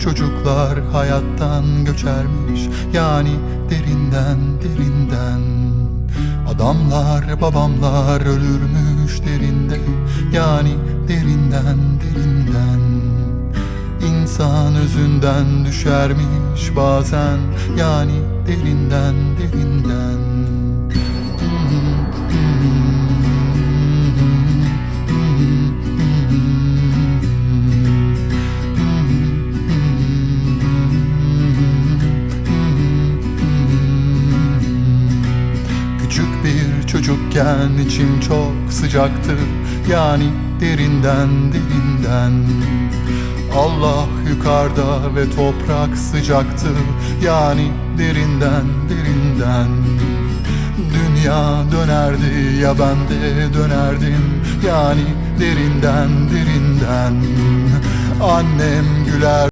çocuklar hayattan göçermiş. Yani derinden derinden. Adamlar babamlar ölürmüş derinde. Yani derinden derinden. İnsan özünden düşermiş bazen. Yani derinden derinden Küçük bir çocukken içim çok sıcaktı. Yani derinden derinden. Allah yukarıda ve toprak sıcaktı. Yani derinden derinden. Dünya dönerdi ya ben de dönerdim. Yani derinden derinden. Annem güler